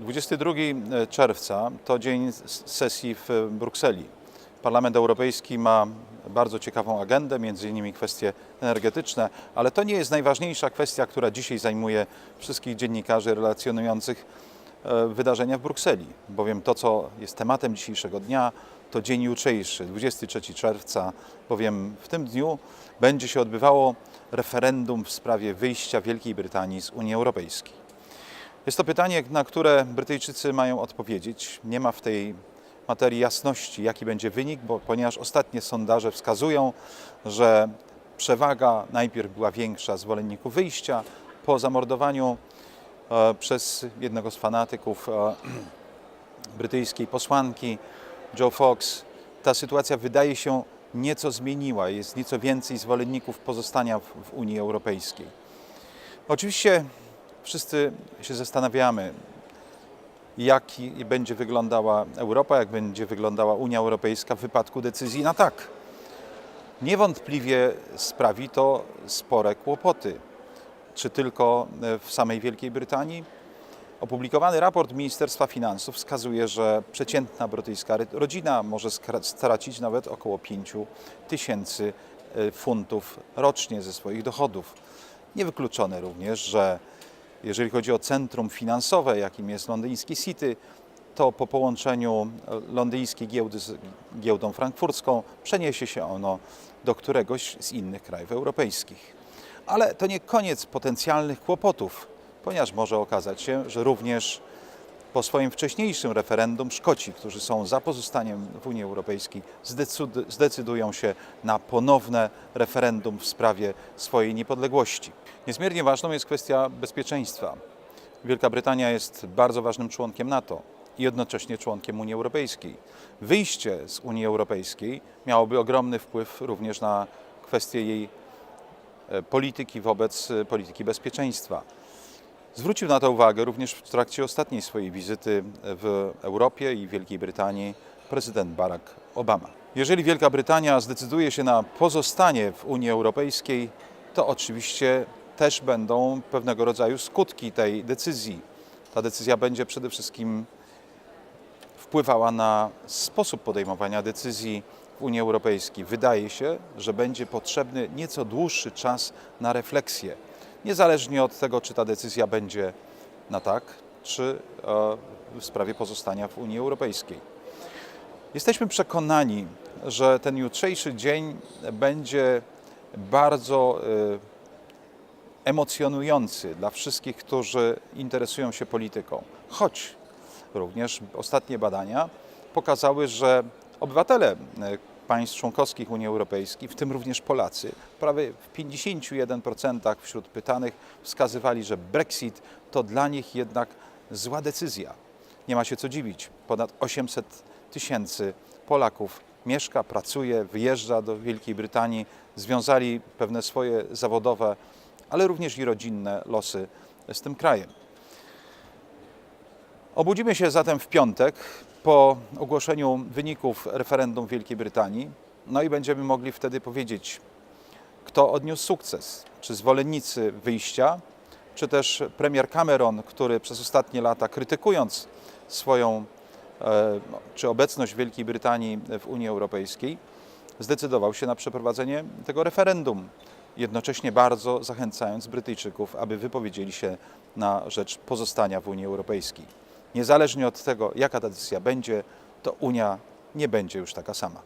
22 czerwca to dzień sesji w Brukseli. Parlament Europejski ma bardzo ciekawą agendę, między innymi kwestie energetyczne, ale to nie jest najważniejsza kwestia, która dzisiaj zajmuje wszystkich dziennikarzy relacjonujących e, wydarzenia w Brukseli, bowiem to, co jest tematem dzisiejszego dnia, to dzień jutrzejszy, 23 czerwca, bowiem w tym dniu będzie się odbywało referendum w sprawie wyjścia Wielkiej Brytanii z Unii Europejskiej. Jest to pytanie, na które Brytyjczycy mają odpowiedzieć. Nie ma w tej materii jasności, jaki będzie wynik, bo ponieważ ostatnie sondaże wskazują, że przewaga najpierw była większa zwolenników wyjścia, po zamordowaniu e, przez jednego z fanatyków e, brytyjskiej posłanki Joe Fox, ta sytuacja wydaje się nieco zmieniła. Jest nieco więcej zwolenników pozostania w, w Unii Europejskiej. Oczywiście wszyscy się zastanawiamy, jak będzie wyglądała Europa, jak będzie wyglądała Unia Europejska w wypadku decyzji na tak. Niewątpliwie sprawi to spore kłopoty. Czy tylko w samej Wielkiej Brytanii? Opublikowany raport Ministerstwa Finansów wskazuje, że przeciętna brytyjska rodzina może stracić nawet około 5 tysięcy e, funtów rocznie ze swoich dochodów. Niewykluczone również, że jeżeli chodzi o centrum finansowe, jakim jest londyński City, to po połączeniu e, londyńskiej giełdy z giełdą frankfurcką przeniesie się ono do któregoś z innych krajów europejskich. Ale to nie koniec potencjalnych kłopotów, ponieważ może okazać się, że również po swoim wcześniejszym referendum Szkoci, którzy są za pozostaniem w Unii Europejskiej, zdecyd- zdecydują się na ponowne referendum w sprawie swojej niepodległości. Niezmiernie ważną jest kwestia bezpieczeństwa. Wielka Brytania jest bardzo ważnym członkiem NATO i jednocześnie członkiem Unii Europejskiej. Wyjście z Unii Europejskiej miałoby ogromny wpływ również na kwestię jej e, polityki wobec e, polityki bezpieczeństwa. Zwrócił na to uwagę również w trakcie ostatniej swojej wizyty w Europie i Wielkiej Brytanii prezydent Barack Obama. Jeżeli Wielka Brytania zdecyduje się na pozostanie w Unii Europejskiej, to oczywiście też będą pewnego rodzaju skutki tej decyzji. Ta decyzja będzie przede wszystkim wpływała na sposób podejmowania decyzji w Unii Europejskiej. Wydaje się, że będzie potrzebny nieco dłuższy czas na refleksję, niezależnie od tego, czy ta decyzja będzie na tak, czy e, w sprawie pozostania w Unii Europejskiej. Jesteśmy przekonani, że ten jutrzejszy dzień będzie bardzo e, emocjonujący dla wszystkich, którzy interesują się polityką. Choć również ostatnie badania pokazały, że obywatele e, państw członkowskich Unii Europejskiej, w tym również Polacy, prawie w 51% wśród pytanych wskazywali, że Brexit to dla nich jednak zła decyzja. Nie ma się co dziwić. Ponad 800 tysięcy Polaków mieszka, pracuje, wyjeżdża do Wielkiej Brytanii, związali pewne swoje zawodowe, ale również i rodzinne losy z tym krajem. Obudzimy się zatem w piątek po ogłoszeniu wyników referendum w Wielkiej Brytanii, no i będziemy mogli wtedy powiedzieć, kto odniósł sukces. Czy zwolennicy wyjścia, czy też premier Cameron, który przez ostatnie lata krytykując swoją e, czy obecność Wielkiej Brytanii w Unii Europejskiej, zdecydował się na przeprowadzenie tego referendum, jednocześnie bardzo zachęcając Brytyjczyków, aby wypowiedzieli się na rzecz pozostania w Unii Europejskiej. Niezależnie od tego, jaka ta decyzja będzie, to Unia nie będzie już taka sama.